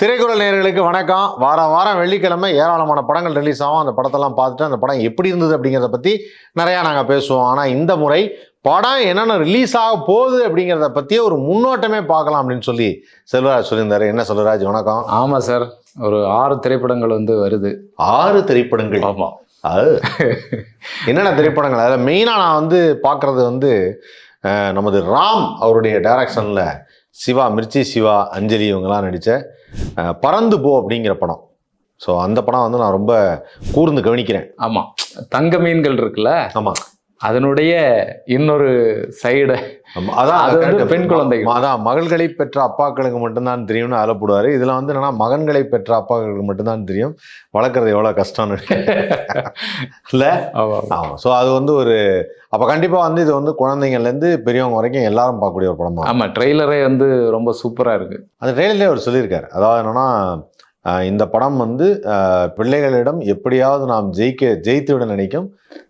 திரைக்குறள் நேயர்களுக்கு வணக்கம். வார வாரம் வெள்ளிக்கிழமை ஏராளமான படங்கள் ரிலீஸ் ஆகும். அந்த படத்தெல்லாம் பார்த்துட்டு அந்த படம் எப்படி இருந்தது அப்படிங்கிறத பற்றி நிறையா நாங்கள் பேசுவோம். ஆனால் இந்த முறை படம் என்னென்ன ரிலீஸ் ஆக போகுது அப்படிங்கிறத பற்றி ஒரு முன்னோட்டமே பார்க்கலாம் அப்படின்னு சொல்லி செல்வராஜ் சொல்லியிருந்தாரு. என்ன செல்வராஜ் வணக்கம். ஆமா சார் ஒரு ஆறு திரைப்படங்கள் வந்து வருது. ஆறு திரைப்படங்கள். ஆமா. அது என்னென்ன திரைப்படங்கள்? அதில் மெயினாக நான் வந்து பார்க்குறது வந்து நமது ராம் அவருடைய டைரக்ஷனில் சிவா மிர்ச்சி சிவா அஞ்சலி இவங்கெல்லாம் நடித்த பறந்து போ அப்படிங்கிற படம். ஸோ அந்த படம் வந்து நான் ரொம்ப கூர்ந்து கவனிக்கிறேன். ஆமா. தங்க மீன்கள் இருக்குல்ல? ஆமாம் அதனுடைய இன்னொரு சைடு அதான் அது வந்து. பெண் குழந்தைகள். அதான் மகள்களை பெற்ற அப்பாக்களுக்கு மட்டும்தான் தெரியும்னு அதில் போடுவார் இதில் வந்து என்னன்னா மகன்களை பெற்ற அப்பாக்களுக்கு மட்டும்தான் தெரியும். வளர்க்குறது எவ்வளோ கஷ்டம்னு. இல்லை? ஆமா ஆமாம் ஸோ அது வந்து ஒரு அப்போ கண்டிப்பாக வந்து இது வந்து குழந்தைங்கள்லேருந்து பெரியவங்க வரைக்கும் எல்லாரும் பார்க்கக்கூடிய ஒரு படமா ஆமா ட்ரெய்லரே வந்து ரொம்ப சூப்பரா இருக்கு. அந்த ட்ரெயிலர்லேயே அவர் சொல்லியிருக்காரு. அதாவது என்னன்னா இந்த படம் வந்து பிள்ளைகளிடம் எப்படியாவது நாம் ஜெயிக்க ஜெயித்து விட நினைக்கும்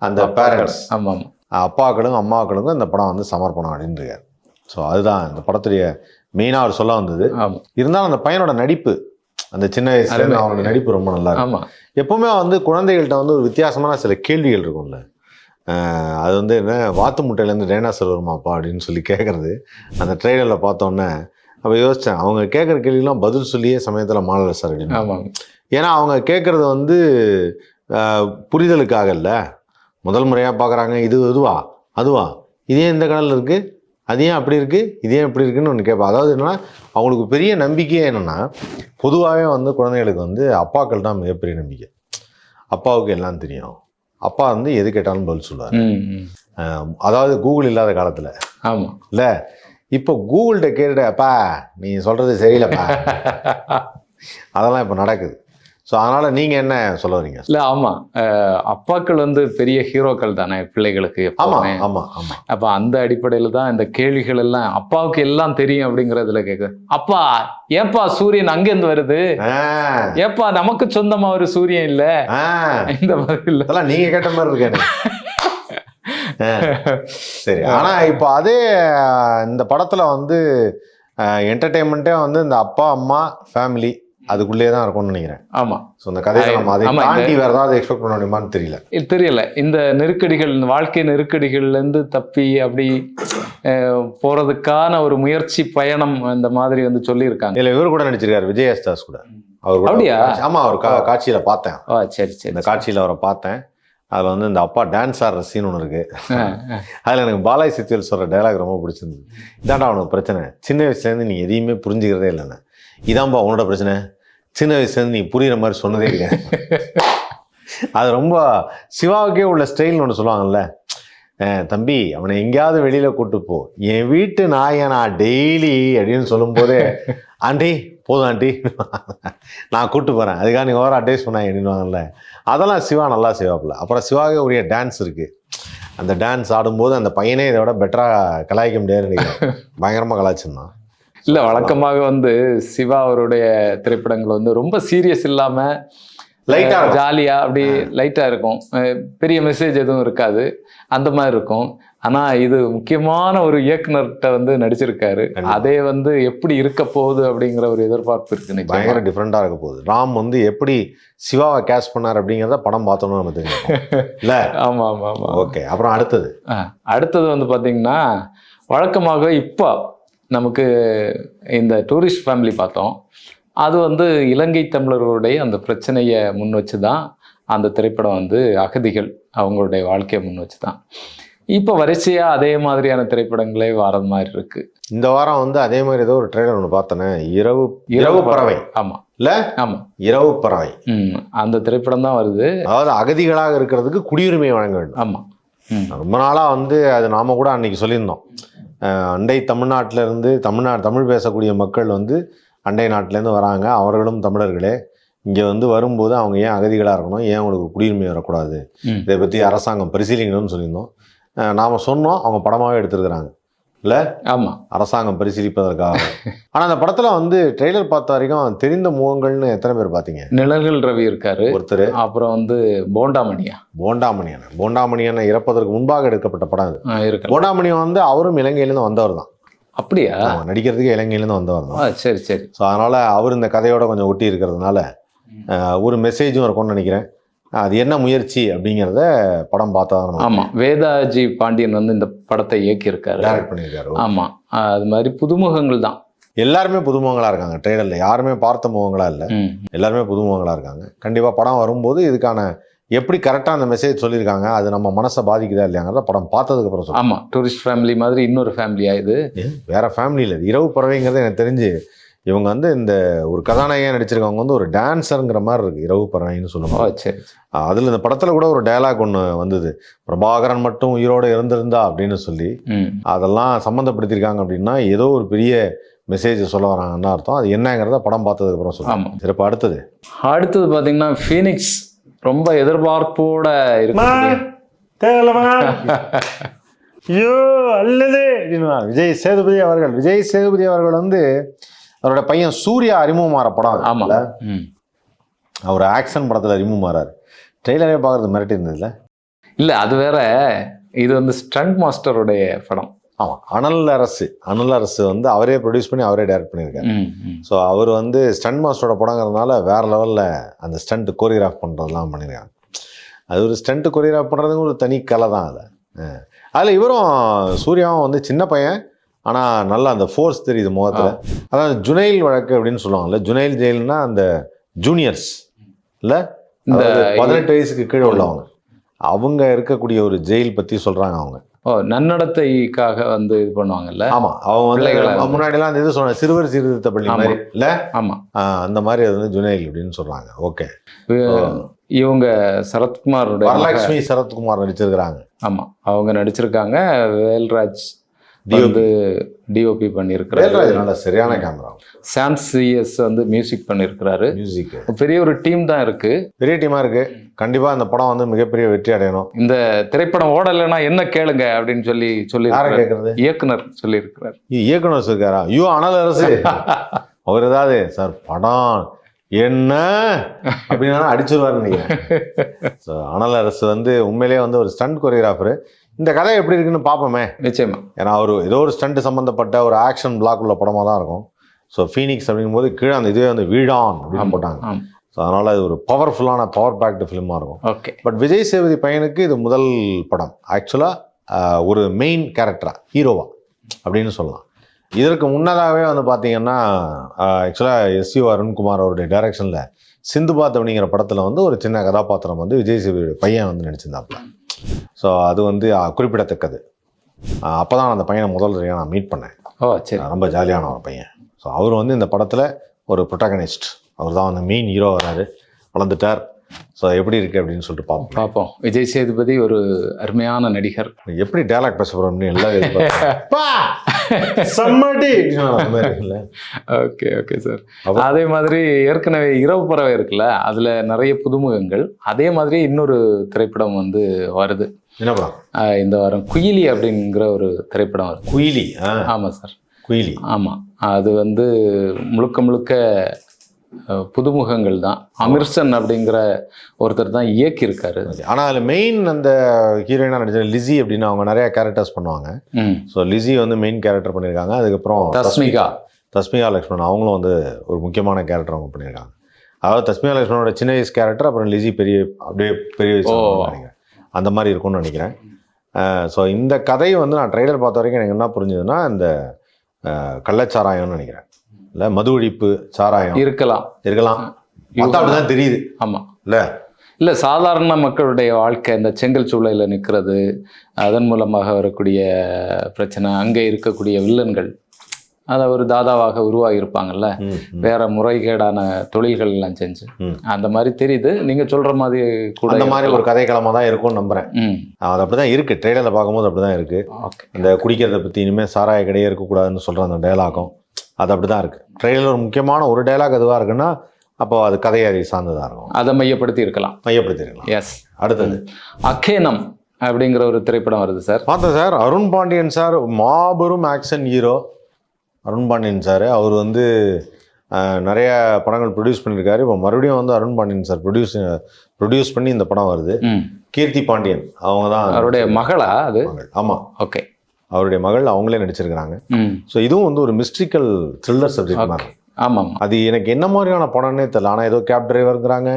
அந்த பேரண்ட்ஸ் ஆமா ஆமா. அப்பாக்களுக்கும் அம்மாக்களுக்கும் இந்த படம் வந்து சமர்ப்பணம் அப்படின்னு இருக்காரு ஸோ அதுதான் இந்த படத்துடைய மெயினாக அவர் சொல்ல வந்தது. இருந்தாலும் அந்த பையனோட நடிப்பு அந்த சின்ன வயசுல. அவனோட நடிப்பு ரொம்ப நல்லா இருக்கும். எப்பவுமே வந்து குழந்தைகள்கிட்ட வந்து ஒரு வித்தியாசமான சில கேள்விகள் இருக்கும்ல. அது வந்து என்ன வாத்து முட்டையிலேருந்து டைனாசர் வருமாப்பா அப்படின்னு சொல்லி கேட்குறது அந்த ட்ரெயிலரில் பார்த்தோன்னே அப்போ யோசித்தேன் அவங்க கேட்குற கேள்விலாம் பதில் சொல்லியே சமயத்தில் மாடல சார் அப்படின்னு. ஏன்னா அவங்க கேட்குறது வந்து புரிதலுக்காக இல்ல. முதல் முறையாக பார்க்குறாங்க இது இதுவா? அதுவா? இது ஏன் இந்த கடலில் இருக்குது அது ஏன் அப்படி இருக்குது இது ஏன் இப்படி இருக்குன்னு ஒன்று கேட்பேன் அதாவது என்னன்னா அவங்களுக்கு பெரிய நம்பிக்கையே என்னென்னா பொதுவாகவே வந்து குழந்தைகளுக்கு வந்து அப்பாக்கள் தான் மிகப்பெரிய நம்பிக்கை. அப்பாவுக்கு எல்லாம் தெரியும். அப்பா வந்து எது கேட்டாலும் பதில் சொல்லுவார். அதாவது கூகுள் இல்லாத காலத்தில். ஆமா. இல்லை? இப்போ கூகுள்கிட்ட கேட்டுட்டு அப்பா நீ சொல்கிறது சரியில்லைப்பா. அதெல்லாம் இப்போ நடக்குது. ஸோ அதனால் நீங்கள் என்ன சொல்ல வரீங்க இல்ல ஆமா. அஹ், அப்பாக்கள் வந்து பெரிய ஹீரோக்கள் தானே பிள்ளைகளுக்கு ஆமாம் ஆமாம் ஆமாம் அப்ப அந்த அடிப்படையில தான் இந்த கேள்விகள் எல்லாம் அப்பாவுக்கு எல்லாம் தெரியும் அப்படிங்கறதுல கேக்கு அப்பா ஏப்பா சூரியன் அங்கிருந்து வருது? ஏப்பா நமக்கு சொந்தமா ஒரு சூரியன் இல்ல? இந்த மாதிரி இல்ல நீங்கள் கேட்ட மாதிரி இருக்கு. எனக்கு. ஆ, சரி ஆனால் இப்போ அதே இந்த படத்தில் வந்து என்டர்டெயின்மெண்ட்டே வந்து இந்த அப்பா அம்மா ஃபேமிலி அதுக்குள்ளேயே தான் இருக்கும்னு நினைக்கிறேன். ஆமா. ஸோ இந்த கதையை நம்ம அதை இந்த- தாண்டி வேறு ஏதாவது எக்ஸ்பெக்ட் பண்ண முடியுமான்னு தெரியல. தெரியல. இந்த நெருக்கடிகள் இந்த வாழ்க்கை நெருக்கடிகள்ல இருந்து தப்பி அப்படி அஹ், போறதுக்கான ஒரு முயற்சி பயணம் அந்த மாதிரி வந்து சொல்லியிருக்காங்க. இதில் இவர் கூட நடிச்சிருக்காரு விஜய் தாஸ் கூட. அவர் கூட அப்படியா? ஆமாம் அவர் கா காட்சியில் பார்த்தேன். ஆ சரி சரி இந்த காட்சியில் அவரை பார்த்தேன். அதில் வந்து இந்த அப்பா டான்ஸ் ஆடுற சீன் ஒன்று இருக்குது. அதில் எனக்கு பாலாஜி சித்தியல் சொல்கிற டைலாக் ரொம்ப பிடிச்சிருந்தது. இதான்டா அவனுக்கு பிரச்சனை. சின்ன வயசுலேருந்து நீ எதையுமே புரிஞ்சுக்கிறதே இல்லைண்ணே. இதான்பா உன்னோட பிரச்சனை. சின்ன வயசுலேருந்து நீ புரியுற மாதிரி சொன்னதே கிடையாது அது ரொம்ப சிவாவுக்கே உள்ள ஸ்டைல்னு ஒன்று சொல்லுவாங்கல்ல. தம்பி அவனை எங்கேயாவது வெளியில் கூட்டு போ. என் வீட்டு நாயை நான் டெய்லி அப்படின்னு சொல்லும்போதே ஆண்டி போதும் ஆண்டி. நான் கூட்டு போகிறேன் அதுக்காக நீ ஓவர் அட்வைஸ் பண்ணாங்க அப்படின்வாங்கல்ல அதெல்லாம் சிவா நல்லா செய்வாப்புல. அப்புறம் சிவாவே உரிய டான்ஸ் இருக்குது அந்த டான்ஸ் ஆடும்போது அந்த பையனே இதை விட பெட்டராக கலாய்க்க நினைக்கிறேன். பயங்கரமாக கலாய்ச்சிருந்தான். இல்ல வழக்கமாக வந்து சிவா அவருடைய திரைப்படங்கள் வந்து ரொம்ப சீரியஸ் இல்லாம லைட்டாக இருக்கும். ஜாலியா அப்படி லைட்டா இருக்கும். பெரிய மெசேஜ் எதுவும் இருக்காது. அந்த மாதிரி இருக்கும். ஆனா இது முக்கியமான ஒரு இயக்குனர்கிட்ட வந்து நடிச்சிருக்காரு. அதே வந்து எப்படி இருக்க போகுது அப்படிங்கிற ஒரு எதிர்பார்ப்பு இருக்கு. பயங்கர டிஃப்ரெண்ட்டாக இருக்க போகுது. ராம் வந்து எப்படி சிவாவை கேஷ் பண்ணார் அப்படிங்கிறத படம் பார்த்தோன்னு நம்ம தெரியும் இல்லை? ஆமா ஆமா ஆமா. ஓகே அப்புறம் அடுத்தது. அடுத்தது வந்து பாத்தீங்கன்னா வழக்கமாக இப்போ நமக்கு இந்த டூரிஸ்ட் ஃபேமிலி பார்த்தோம். அது வந்து இலங்கை தமிழர்களுடைய அந்த பிரச்சனையை முன் வச்சு தான் அந்த திரைப்படம் வந்து அகதிகள் அவங்களுடைய வாழ்க்கையை முன் வச்சு தான் இப்போ வரிசையாக அதே மாதிரியான திரைப்படங்களே வர்றது மாதிரி இருக்கு. இந்த வாரம் வந்து அதே மாதிரி ஏதோ ஒரு ட்ரெய்லர் ஒன்று பார்த்தேனே. இரவு இரவு பறவை. ஆமாம் இல்ல? ஆமாம் இரவு பறவை. அந்த திரைப்படம் தான் வருது. அதாவது அகதிகளாக இருக்கிறதுக்கு குடியுரிமை வழங்க வேண்டும். ஆமாம் ரொம்ப நாளாக வந்து அது நாம கூட அன்னைக்கு சொல்லியிருந்தோம். அண்டை தமிழ்நாட்டில இருந்து தமிழ்நாடு தமிழ் பேசக்கூடிய மக்கள் வந்து அண்டை நாட்டிலேருந்து வராங்க. அவர்களும் தமிழர்களே. இங்கே வந்து வரும்போது அவங்க ஏன் அகதிகளாக இருக்கணும்? ஏன் அவங்களுக்கு குடியுரிமை வரக்கூடாது? இதை பற்றி அரசாங்கம் பரிசீலிக்கணும்னு சொல்லியிருந்தோம். நாம சொன்னோம். அவங்க படமாகவே எடுத்திருக்கிறாங்க. இல்லை? ஆமாம் அரசாங்கம் பரிசீலிப்பதற்காக. ஆனால் அந்த படத்தில் வந்து ட்ரெய்லர் பார்த்த வரைக்கும் தெரிந்த முகங்கள்னு எத்தனை பேர் பார்த்தீங்க நிழல்கள் ரவி இருக்காரு. ஒருத்தர். அப்புறம் வந்து போண்டாமணியா. போண்டாமணியன். போண்டாமணியன் இறப்பதற்கு முன்பாக எடுக்கப்பட்ட படம் அது. ஆ, இருக்காரு போண்டாமணியன் வந்து அவரும் இலங்கையிலேருந்து வந்தவர் தான் அப்படியா நடிக்கிறதுக்கு இலங்கையிலேருந்து வந்தவர் தான் சரி சரி. ஸோ அதனால் அவர் இந்த கதையோட கொஞ்சம் ஒட்டி இருக்கிறதுனால ஒரு மெசேஜும் இருக்கும்னு நினைக்கிறேன். அது என்ன முயற்சி அப்படிங்கிறத படம் பார்த்தா தான் ஆமா. வேதாஜி பாண்டியன் வந்து இந்த படத்தை இயக்கியிருக்காரு. டைரக்ட் பண்ணியிருக்காரு. ஆமா. அது மாதிரி புதுமுகங்கள் தான். எல்லாருமே புதுமுகங்களா இருக்காங்க. ட்ரெய்லரில் யாருமே பார்த்த முகங்களா இல்லை. எல்லாருமே புதுமுகங்களா இருக்காங்க. கண்டிப்பாக படம் வரும்போது இதுக்கான எப்படி கரெக்டாக அந்த மெசேஜ் சொல்லியிருக்காங்க அது நம்ம மனசை பாதிக்குதா இல்லையாங்கிறத படம் பார்த்ததுக்கு அப்புறம் சொல்லுங்க ஆமா. டூரிஸ்ட் ஃபேமிலி மாதிரி இன்னொரு ஃபேமிலியா இது. வேற ஃபேமிலியில் இரவு பறவைங்கிறது எனக்கு தெரிஞ்சு இவங்க வந்து இந்த ஒரு கதாநாயகியாக நடிச்சிருக்கவங்க வந்து ஒரு டான்ஸருங்கிற மாதிரி இருக்கு. இரவு பறவைன்னு ஓ சொல்லுவாங்க சரி. அதில் இந்த படத்தில் கூட ஒரு டயலாக் ஒன்று வந்தது. பிரபாகரன் மட்டும் உயிரோடு இருந்திருந்தா அப்படின்னு சொல்லி. அதெல்லாம் சம்மந்தப்படுத்தியிருக்காங்க அப்படின்னா ஏதோ ஒரு பெரிய மெசேஜ் சொல்ல வராங்கன்னு அர்த்தம். அது என்னங்கிறத படம் பார்த்ததுக்கு அப்புறம் சொல்லுவாங்க ஆமா சிறப்பு அடுத்தது. அடுத்தது பாத்தீங்கன்னா ஃபீனிக்ஸ் ரொம்ப எதிர்பார்ப்போட தேவலமா. ஐயோ அல்லது விஜய் சேதுபதி அவர்கள். விஜய் சேதுபதி அவர்கள் வந்து அவரோட பையன் சூர்யா அறிமுகமாற படம் அது. ஆமா ம். அவர் ஆக்ஷன் படத்தில் அறிமுகமாறாரு. ட்ரெய்லரே பார்க்கறது மிரட்டி இருந்ததுல இல்ல அது வேற. இது வந்து ஸ்டண்ட் மாஸ்டருடைய படம். ஆமாம் அனல் அரசு. அனல் அரசு வந்து அவரே ப்ரொடியூஸ் பண்ணி அவரே டைரக்ட் பண்ணியிருக்காரு. ஸோ அவர் வந்து ஸ்டண்ட் மாஸ்டரோட படங்கிறதுனால வேற லெவலில் அந்த ஸ்டண்ட் கோரியோகிராஃப் பண்ணுறதெல்லாம் பண்ணியிருக்காங்க. அது ஒரு ஸ்டண்ட் கோரியோகிராஃப் பண்ணுறதுங்க ஒரு தனி கலை தான் அது. அதில் இவரும் சூர்யாவும் வந்து சின்ன பையன். ஆனால் நல்லா அந்த ஃபோர்ஸ் தெரியுது முகத்தில். அதாவது ஜுனைல் வழக்கு அப்படின்னு சொல்லுவாங்கல்ல ஜுனைல் ஜெயில்னா அந்த ஜூனியர்ஸ் இல்லை இந்த பதினெட்டு வயசுக்கு கீழே உள்ளவங்க. அவங்க இருக்கக்கூடிய ஒரு ஜெயில் பற்றி சொல்கிறாங்க அவங்க. ஓ நன்னடத்தைக்காக வந்து இது பண்ணுவாங்கல்ல? ஆமா அவங்க வந்து முன்னாடிலாம் அந்த இது சொன்னாங்க சிறுவர் சீர்திருத்த பள்ளி. மாதிரி இல்ல ஆமா. ஆஹ் அந்த மாதிரி அது வந்து ஜுனைல் அப்படின்னு சொல்றாங்க. ஓகே. இவ- இவங்க சரத்குமாருடைய மக- வரலட்சுமி சரத்குமார் நடிச்சிருக்கிறாங்க. ஆமா அவங்க நடிச்சிருக்காங்க. வேல்ராஜ். வந்து டிஓபி பண்ணியிருக்கிறாரு. சரியான கேமரா சாம் சிஎஸ் வந்து மியூசிக் பண்ணியிருக்கிறாரு. மியூசிக் பெரிய ஒரு டீம் தான் இருக்கு. பெரிய டீமா இருக்கு. கண்டிப்பா இந்த படம் வந்து மிகப்பெரிய வெற்றி அடையணும். இந்த திரைப்படம் ஓடலைன்னா என்ன கேளுங்க அப்படின்னு சொல்லி சொல்லி கேட்கறது இயக்குனர் சொல்லியிருக்கிறார். இயக்குனர் இருக்காரா ஐயோ அனல் அரசு. அவர் ஏதாவது சார் படம் என்ன? அப்படின்னா அடிச்சிருவாருன்னு நினைக்கிறேன். அனல் அரசு வந்து உண்மையிலேயே வந்து ஒரு ஸ்டண்ட் கொரியோகிராஃபர் இந்த கதை எப்படி இருக்குன்னு பார்ப்போமே. நிச்சயமா. ஏன்னா ஒரு ஏதோ ஒரு ஸ்டண்ட் சம்மந்தப்பட்ட ஒரு ஆக்ஷன் பிளாக் உள்ள படமாக தான் இருக்கும். ஸோ ஃபீனிக்ஸ் அப்படிங்கும்போது கீழே அந்த இதுவே வந்து வீடான் அப்படின்னு போட்டாங்க. ஸோ அதனால் இது ஒரு பவர்ஃபுல்லான பவர் பேக்டு ஃபிலிமாக இருக்கும். ஓகே பட் விஜய் சேதுபதி பையனுக்கு இது முதல் படம். ஆக்சுவலாக ஒரு மெயின் கேரக்டரா ஹீரோவா அப்படின்னு சொல்லலாம். இதற்கு முன்னதாகவே வந்து பார்த்தீங்கன்னா ஆக்சுவலாக எஸ்யூ அருண்குமார் அவருடைய டைரக்ஷனில் சிந்துபாத் அப்படிங்கிற படத்தில் வந்து ஒரு சின்ன கதாபாத்திரம் வந்து விஜய் சேதுபதி பையன் வந்து நடிச்சிருந்தாப்புல. ஸோ அது வந்து குறிப்பிடத்தக்கது. அப்போ தான் அந்த பையனை முதல் தடவையாக நான் மீட் பண்ணேன். ஓ சரி. ரொம்ப ஜாலியான ஒரு பையன். ஸோ அவர் வந்து இந்த படத்தில் ஒரு ப்ரொட்டகனிஸ்ட் அவர் தான் வந்து மெயின் ஹீரோ வராரு வளர்ந்துட்டார். ஸோ எப்படி இருக்கு அப்படின்னு சொல்லிட்டு பார்ப்போம். பார்ப்போம். விஜய் சேதுபதி ஒரு அருமையான நடிகர். எப்படி டயலாக் பேச போகிறோம்னு எல்லாம். Okay okay sir. அதே மாதிரி ஏற்கனவே இரவு பறவை இருக்குல்ல அதுல நிறைய புதுமுகங்கள். அதே மாதிரி இன்னொரு திரைப்படம் வந்து வருது. என்ன படம்? இந்த வாரம் குயிலி அப்படிங்கிற ஒரு திரைப்படம் வருது. குயிலி ஆ. ஆமா சார். குயிலி. ஆமா. அது வந்து முழுக்க முழுக்க புதுமுகங்கள் தான். அமிர்சன் அப்படிங்கிற ஒருத்தர் தான் இயக்கியிருக்காரு. ஆனால் அதில் மெயின் அந்த ஹீரோயினாக நடிச்ச லிஸி அப்படின்னு அவங்க நிறைய கேரக்டர்ஸ் பண்ணுவாங்க. ஸோ லிஸி வந்து மெயின் கேரக்டர் பண்ணியிருக்காங்க. அதுக்கப்புறம் தஸ்மிகா. தஸ்மிகா. லக்ஷ்மணன். அவங்களும் வந்து ஒரு முக்கியமான கேரக்டர் அவங்க பண்ணியிருக்காங்க. அதாவது தஸ்மிகா லக்ஷ்மணோட சின்ன வயசு கேரக்டர் அப்புறம் லிஸி பெரிய அப்படியே பெரிய வயசு அந்த மாதிரி இருக்கும்னு நினைக்கிறேன். ஸோ இந்த கதை வந்து நான் ட்ரைலர் பார்த்த வரைக்கும் எனக்கு என்ன புரிஞ்சுதுன்னா இந்த கள்ளச்சாராயம்னு நினைக்கிறேன். இல்லை மது ஒழிப்பு சாராயம். இருக்கலாம். இருக்கலாம். அப்படிதான் தெரியுது. ஆமா. இல்லை? இல்லை சாதாரண மக்களுடைய வாழ்க்கை இந்த செங்கல் சூளையில் நிற்கிறது அதன் மூலமாக வரக்கூடிய பிரச்சனை அங்கே இருக்கக்கூடிய வில்லன்கள் அதை ஒரு தாதாவாக உருவாகி இருப்பாங்கல்ல ம், ம். வேற முறைகேடான தொழில்கள் எல்லாம் செஞ்சு. அந்த மாதிரி தெரியுது. நீங்க சொல்ற மாதிரி கூட அந்த மாதிரி ஒரு கதைக்களமாக தான் இருக்கும்னு நம்புறேன். அது அப்படி தான் இருக்குது ட்ரெய்லரில் பார்க்கும்போது அப்படி தான் இருக்குது ஓகே அந்த குடிக்கிறத பற்றி இனிமேல் சாராய கடையே இருக்கக்கூடாதுன்னு சொல்கிற அந்த டயலாகும் அது அப்படி தான் இருக்குது ட்ரெய்லர் ஒரு முக்கியமான ஒரு டயலாக் எதுவாக இருக்குன்னா அப்போ அது கதையாரி சார்ந்ததாக இருக்கும். அதை மையப்படுத்தி இருக்கலாம். மையப்படுத்திருக்கலாம் எஸ் அடுத்தது. அக்கேனம் அப்படிங்கிற ஒரு திரைப்படம் வருது சார். பார்த்தேன் சார் அருண் பாண்டியன் சார் மாபெரும் action hero Arun Pandian sir அவர் வந்து நிறைய படங்கள் ப்ரொடியூஸ் பண்ணியிருக்காரு. இப்போ மறுபடியும் வந்து Arun Pandian sir produce produce பண்ணி இந்த படம் வருது. கீர்த்தி பாண்டியன் அவங்க தான் அவருடைய மகளா அது? ஆமாம் ஓகே. அவருடைய மகள் அவங்களே நடிச்சிருக்கிறாங்க. ஸோ இதுவும் வந்து ஒரு மிஸ்ட்ரிக்கல் த்ரில்லர் சப்ஜெக்ட் மாதிரி. ஆமாம். அது எனக்கு என்ன மாதிரியான படம்னே தெரியல. ஆனால் ஏதோ கேப் டிரைவருங்கிறாங்க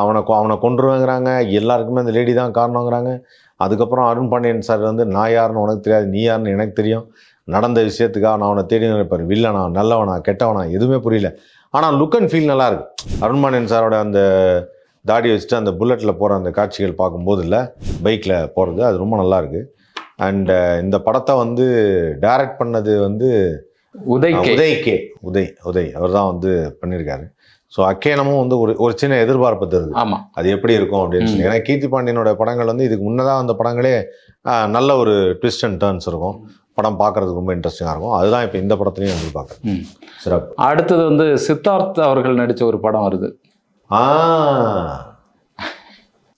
அவனை அவனை கொண்டுருவேங்கிறாங்க எல்லாருக்குமே அந்த லேடி தான் காரணங்கிறாங்க. அதுக்கப்புறம் அருண் பாண்டியன் சார் வந்து நான் யாருன்னு உனக்கு தெரியாது நீ யாருன்னு எனக்கு தெரியும். நடந்த விஷயத்துக்காக நான் அவனை தேடி நினைப்பார் வில்லனா நல்லவனா கெட்டவனா எதுவுமே புரியல. ஆனால் லுக் அண்ட் ஃபீல் நல்லா இருக்கு. அருண் பாண்டியன் சாரோட அந்த தாடி வச்சுட்டு அந்த புல்லட்டில் போகிற அந்த காட்சிகள் பார்க்கும்போது இல்லை பைக்கில் போகிறது அது ரொம்ப நல்லா இருக்கு. அண்ட் இந்த படத்தை வந்து டைரக்ட் பண்ணது வந்து உதய் உதய் கே. உதய் உதய். அவர் தான் வந்து பண்ணியிருக்காரு ஸோ அக்கேனமும் வந்து ஒரு ஒரு சின்ன எதிர்பார்ப்பு தருது. ஆமா. அது எப்படி இருக்கும் அப்படின்னு சொல்லி. ஏன்னா கீர்த்தி பாண்டியனோட படங்கள் வந்து இதுக்கு முன்னதாக அந்த படங்களே நல்ல ஒரு ட்விஸ்ட் அண்ட் டர்ன்ஸ் இருக்கும். படம் பார்க்கறதுக்கு ரொம்ப இன்ட்ரெஸ்டிங்காக இருக்கும். அதுதான் இப்போ இந்த படத்துலையும் எதிர்பார்க்குறேன் ம். சிறப்பு. அடுத்தது வந்து சித்தார்த் அவர்கள் நடிச்ச ஒரு படம் வருது. ஆ.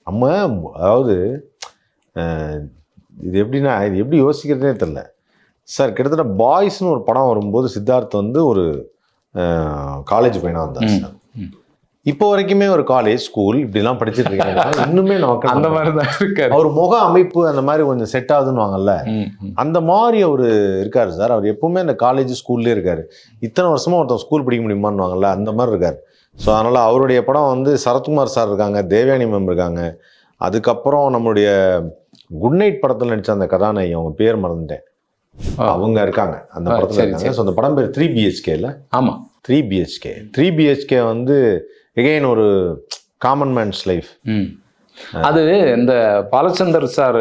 நம்ம அதாவது இது எப்படின்னா இது எப்படி யோசிக்கிறதுனே தெரில சார் கிட்டத்தட்ட பாய்ஸ்னு ஒரு படம் வரும்போது சித்தார்த் வந்து ஒரு காலேஜ் பையனா வந்தார். சார். இப்போ வரைக்குமே ஒரு காலேஜ் ஸ்கூல் இப்படிலாம் படிச்சுட்டு இருக்காங்க இன்னுமே நமக்கு அந்த மாதிரி தான் இருக்காரு. அவர் முக அமைப்பு அந்த மாதிரி கொஞ்சம் செட் ஆகுதுன்னு வாங்கல்ல. அந்த மாதிரி அவர் இருக்காரு சார். அவர் எப்பவுமே அந்த காலேஜ் ஸ்கூல்லே இருக்காரு. இத்தனை வருஷமா ஒருத்தன் ஸ்கூல் படிக்க முடியுமான்னு வாங்கல்ல அந்த மாதிரி இருக்காரு. ஸோ அதனால அவருடைய படம் வந்து சரத்குமார் சார் இருக்காங்க தேவயானி மேம் இருக்காங்க. அதுக்கப்புறம் நம்மளுடைய குட் நைட் படத்தில் நடிச்ச அந்த கதாநாயகி அவங்க பேர் மறந்துட்டேன். அவங்க இருக்காங்க. அந்த படத்தில் இருக்காங்க. ஸோ அந்த படம் பேர் த்ரீ பிஹெச்கேல ஆமா. த்ரீ பிஹெச்கே த்ரீ பிஹெச்கே வந்து எகெயின் ஒரு காமன் மேன்ஸ் லைஃப் ம். அது இந்த பாலச்சந்தர் சார்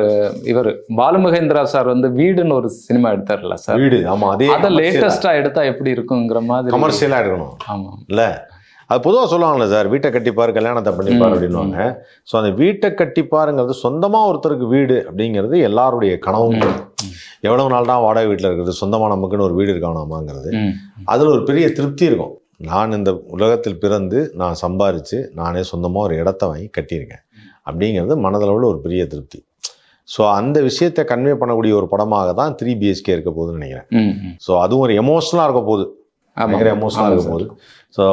இவர் பாலுமகேந்திரா சார் வந்து வீடுன்னு ஒரு சினிமா எடுத்தார்ல சார். வீடு. ஆமா அதே அதை லேட்டஸ்டா எடுத்தா எப்படி இருக்குங்கிற மாதிரி கமர்ஷியலாக எடுக்கணும். ஆமா. இல்ல? அது பொதுவாக சொல்லுவாங்கல்ல சார் வீட்டை கட்டிப்பார் கல்யாணத்தை பண்ணிப்பார் அப்படின்னுவாங்க. ஸோ அந்த வீட்டை கட்டிப்பாருங்கிறது சொந்தமாக ஒருத்தருக்கு வீடு அப்படிங்கிறது எல்லாருடைய கனவும். எவ்வளவு நாள் தான் வாடகை வீட்டில் இருக்கிறது சொந்தமாக நமக்குன்னு ஒரு வீடு இருக்கானாமாங்கிறது. அதில் ஒரு பெரிய திருப்தி இருக்கும். நான் இந்த உலகத்தில் பிறந்து நான் சம்பாரித்து நானே சொந்தமாக ஒரு இடத்த வாங்கி கட்டியிருக்கேன். அப்படிங்கிறது மனதளவில் ஒரு பெரிய திருப்தி. ஸோ அந்த விஷயத்தை கன்வே பண்ணக்கூடிய ஒரு படமாக தான் த்ரீ பிஹெச்கே இருக்க போகுதுன்னு நினைக்கிறேன். ஸோ அதுவும் ஒரு எமோஷனலாக இருக்க போகுது. பயங்கர எமோஷனலாக ஆமா இருக்கும் போது ஸோ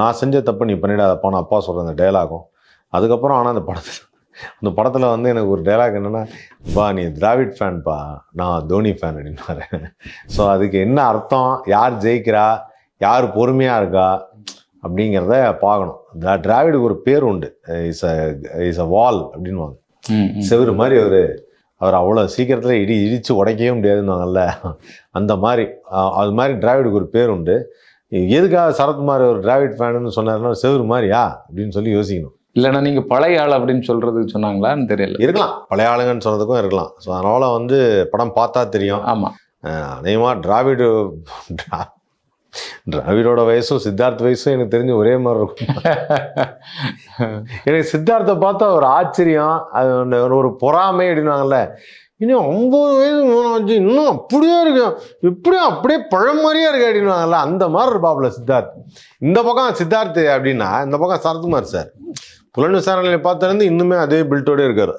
நான் செஞ்ச தப்பு நீ பண்ணிடாதப்பான்னு அப்பா சொல்கிற அந்த டயலாகும் அதுக்கப்புறம் ஆனால் அந்த படத்தில் அந்த படத்தில் வந்து எனக்கு ஒரு டயலாக் என்னென்னா பா நீ திராவிட் ஃபேன்பா நான் தோனி ஃபேன் அப்படின்னாரு ஸோ அதுக்கு என்ன அர்த்தம்? யார் ஜெயிக்கிறா? யார் பொறுமையாக இருக்கா? அப்படிங்கிறத பார்க்கணும். திராவிடுக்கு ஒரு பேர் உண்டு. இஸ் அ இஸ் அ வால் அப்படின்வாங்க. செவுரு மாதிரி அவர் அவர் அவ்வளோ சீக்கிரத்தில் இடி இடித்து உடைக்கவே முடியாதுன்னாங்கல்ல அந்த மாதிரி அது மாதிரி டிராவிடுக்கு ஒரு பேர் உண்டு. எதுக்காக சரத்குமார் ஒரு டிராவிட் ஃபேனுன்னு சொன்னாருன்னா செவுரு மாதிரியா? அப்படின்னு சொல்லி யோசிக்கணும். இல்லைன்னா நீங்க பழைய ஆள் அப்படின்னு சொல்றதுக்கு சொன்னாங்களான்னு தெரியல. இருக்கலாம். பழைய ஆளுங்கன்னு சொன்னதுக்கும் இருக்கலாம். ஸோ அதனால் வந்து படம் பார்த்தா தெரியும். ஆமா. அநேகமாக டிராவிடு டிரா- டிராவிடோட வயசும் சித்தார்த் வயசும் எனக்கு தெரிஞ்சு ஒரே மாதிரி இருக்கும். எனக்கு சித்தார்த்தை பார்த்தா ஒரு ஆச்சரியம் அது ஒரு பொறாமை அப்படின்னாங்கல்ல இன்னும் ஐம்பது வயசு மூணாச்சு இன்னும் அப்படியே இருக்கும் எப்படியும் அப்படியே பழம் மாதிரியே இருக்கு அப்படின்னுவாங்கல்ல அந்த மாதிரி இருப்பாப்புல சித்தார்த். இந்த பக்கம் சித்தார்த் அப்படின்னா இந்த பக்கம் சரத்குமார் சார். புலன் விசாரணையில பார்த்துருந்து இன்னுமே அதே பில்ட்டோடே இருக்கார்.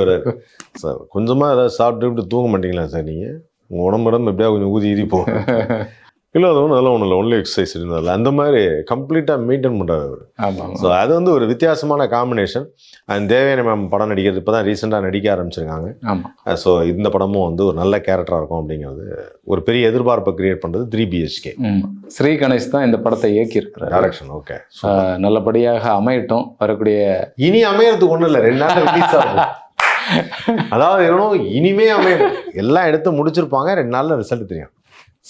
வர்றாரு சார் கொஞ்சமாக ஏதாவது சாப்பிட்டு தூங்க மாட்டீங்களா சார் நீங்கள் உங்கள் உடம்பு உடம்பு எப்படியா கொஞ்சம் ஊதி ஈதி போகும். இல்லை அது ஒன்றும் அதெல்லாம் ஒன்றும் இல்லை. ஒன்லி எக்ஸசைஸ் இருந்தால அந்த மாதிரி கம்ப்ளீட்டாக மெயின்டைன் பண்ணுறாரு அவர். ஆமா ஸோ அது வந்து ஒரு வித்தியாசமான காம்பினேஷன் அண்ட் தேவயானி மேம் படம் நடிக்கிறது இப்போ தான் ரீசெண்டாக நடிக்க ஆரம்பிச்சிருக்காங்க. ஆமா. ஸோ இந்த படமும் வந்து ஒரு நல்ல கேரக்டராக இருக்கும் அப்படிங்கிறது ஒரு பெரிய எதிர்பார்ப்பை கிரியேட் பண்ணுறது த்ரீ பிஹெச்கே. ஸ்ரீ கணேஷ் தான் இந்த படத்தை இயக்கி இருக்கிறார் டைரக்ஷன் ஓகே நல்லபடியாக அமையட்டும். வரக்கூடிய இனி அமையறதுக்கு ஒன்றும் இல்லை. ரெண்டு நாள் ரிலீஸ் ஆகும் அதாவது இன்னும் இனிமே அமையும் எல்லாம் எடுத்து முடிச்சிருப்பாங்க. ரெண்டு நாளில் ரிசல்ட் தெரியும்.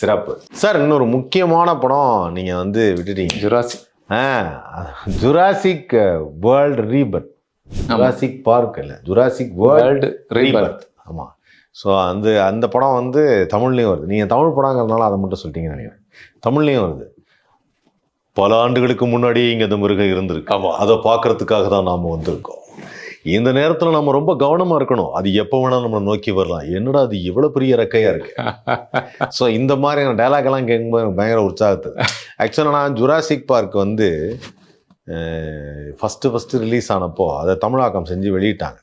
சிறப்பு. சார் இன்னொரு முக்கியமான படம் நீங்கள் வந்து விட்டுட்டீங்க. ஜுராசி ஆ Jurassic World Rebirth Jurassic Park இல்லை. ஜுராசிக் வேர்ல்ட் ரீபர்த் ஆமாம் ஸோ அந்த அந்த படம் வந்து தமிழ்லேயும் வருது. நீங்கள் தமிழ் படங்கிறதுனால அதை மட்டும் சொல்லிட்டீங்கன்னு நினைக்கிறேன். தமிழ்லேயும் வருது. பல ஆண்டுகளுக்கு முன்னாடி இங்கே இந்த மிருகம் இருந்திருக்கு. ஆமாம் அதை பார்க்கறதுக்காக தான் நாம் வந்திருக்கோம். இந்த நேரத்தில் நம்ம ரொம்ப கவனமாக இருக்கணும். அது எப்போ வேணால் நம்மளை நோக்கி வரலாம். என்னடா அது இவ்வளோ பெரிய ரெக்கையாக இருக்கு? ஸோ இந்த மாதிரியான dialogue எல்லாம் கேட்கும்போது எனக்கு பயங்கர உற்சாகத்து. ஆக்சுவலாக நான் ஜுராசிக் பார்க் வந்து ஃபஸ்ட்டு ஃபஸ்ட்டு ரிலீஸ் ஆனப்போ அதை தமிழாக்கம் செஞ்சு வெளியிட்டாங்க.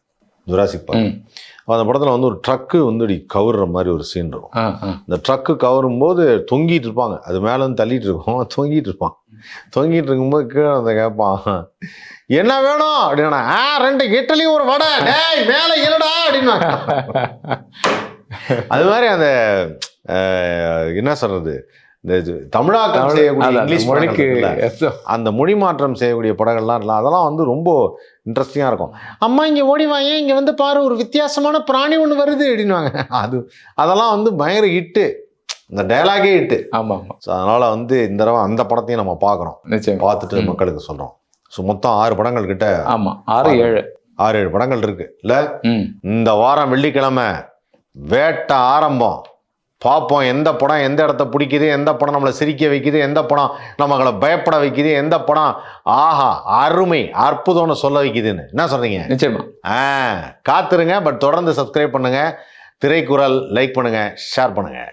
Jurassic Park. அந்த படத்தில் வந்து ஒரு ட்ரக்கு வந்து கவுர்ற மாதிரி ஒரு சீன் இருக்கும். இந்த ட்ரக்கு கவரும் போது தொங்கிட்டு இருப்பாங்க. அது மேலே வந்து தள்ளிட்டு இருக்கும். தொங்கிட்டு இருப்பான் தொங்கிட்டு இருக்கும்போது கீழே அந்த கேட்பான் என்ன வேணும்? அப்படின்னா ஆ ரெண்டு இட்லி ஒரு வடை. டேய் மேலே இருடா அப்படின்னா. அது மாதிரி அந்த என்ன சொல்றது? இந்த தமிழாக்கம் செய்யக்கூடிய இங்கிலீஷ் மொழிக்கு அந்த மொழி மாற்றம் செய்யக்கூடிய படங்கள்லாம் இருக்குல்ல, அதெல்லாம் வந்து ரொம்ப இன்ட்ரெஸ்டிங்காக இருக்கும். அம்மா இங்கே ஓடி வாங்க இங்கே வந்து பாரு ஒரு வித்தியாசமான பிராணி ஒன்று வருது அப்படின்வாங்க அது அதெல்லாம் வந்து பயங்கர ஹிட்டு இந்த டயலாகே ஹிட்டு ஆமா ஆமா ஸோ அதனால் வந்து இந்த தடவை அந்த படத்தையும் நம்ம பார்க்குறோம் நிச்சயம். பார்த்துட்டு. மக்களுக்கு சொல்கிறோம் ஸோ மொத்தம் ஆறு படங்கள் கிட்ட ஆமா. ஆறு ஏழு. ஆறு ஏழு படங்கள் இருக்கு. இல்லை? இந்த வாரம் வெள்ளிக்கிழமை வேட்டை ஆரம்பம். பார்ப்போம் எந்த படம் எந்த இடத்த பிடிக்குது எந்த படம் நம்மளை சிரிக்க வைக்குது எந்த படம் நம்மளை பயப்பட வைக்குது எந்த படம் ஆஹா அருமை அற்புதம்னு சொல்ல வைக்குதுன்னு. என்ன சொல்றீங்க? நிச்சயமா. ஆ காத்துருங்க பட் தொடர்ந்து சப்ஸ்கிரைப் பண்ணுங்க. திரைக்குறள் லைக் பண்ணுங்க ஷேர் பண்ணுங்க.